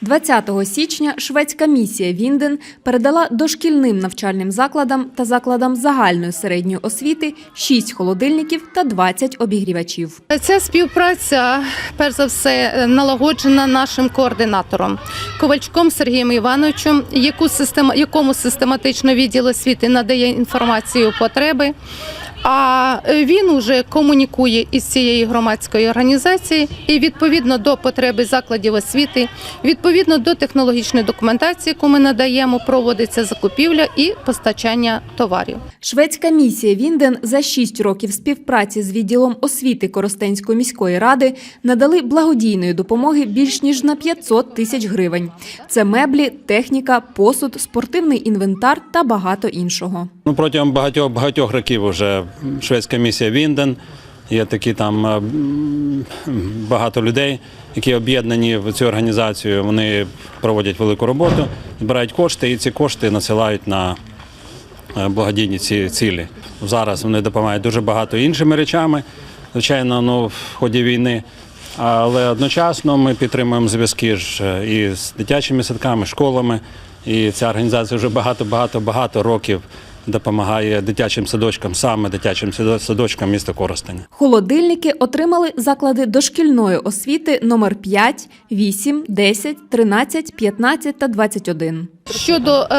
20 січня шведська місія Вінден передала дошкільним навчальним закладам та закладам загальної середньої освіти 6 холодильників та 20 обігрівачів. Ця співпраця, перш за все, налагоджена нашим координатором Ковальчуком Сергієм Івановичем, яку система, якому систематично відділ освіти надає інформацію потреби. А він уже комунікує із цією громадською організацією і відповідно до потреби закладів освіти, відповідно до технологічної документації, яку ми надаємо, проводиться закупівля і постачання товарів. Шведська місія Вінден за 6 років співпраці з відділом освіти Коростенської міської ради надали благодійної допомоги більш ніж на 500 тисяч гривень. Це меблі, техніка, посуд, спортивний інвентар та багато іншого. Ну, протягом багатьох багатьох років вже шведська місія Вінден. Є такі там е, багато людей, які об'єднані в цю організацію. Вони проводять велику роботу, збирають кошти, і ці кошти насилають на е, благодійні ці цілі. Зараз вони допомагають дуже багато іншими речами, звичайно, ну, в ході війни. Але одночасно ми підтримуємо зв'язки е, і з дитячими садками, школами. І ця організація вже багато-багато-багато років допомагає дитячим садочкам, саме дитячим садочкам міста Коростеня. Холодильники отримали заклади дошкільної освіти номер 5, 8, 10, 13, 15 та 21. Щодо е,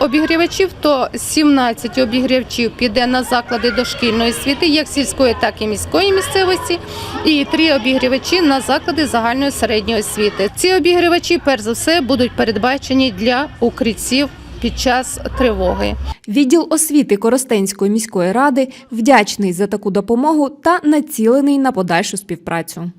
обігрівачів, то 17 обігрівачів піде на заклади дошкільної освіти, як сільської, так і міської місцевості, і три обігрівачі на заклади загальної середньої освіти. Ці обігрівачі, перш за все, будуть передбачені для укриттів під час тривоги. Відділ освіти Коростенської міської ради вдячний за таку допомогу та націлений на подальшу співпрацю.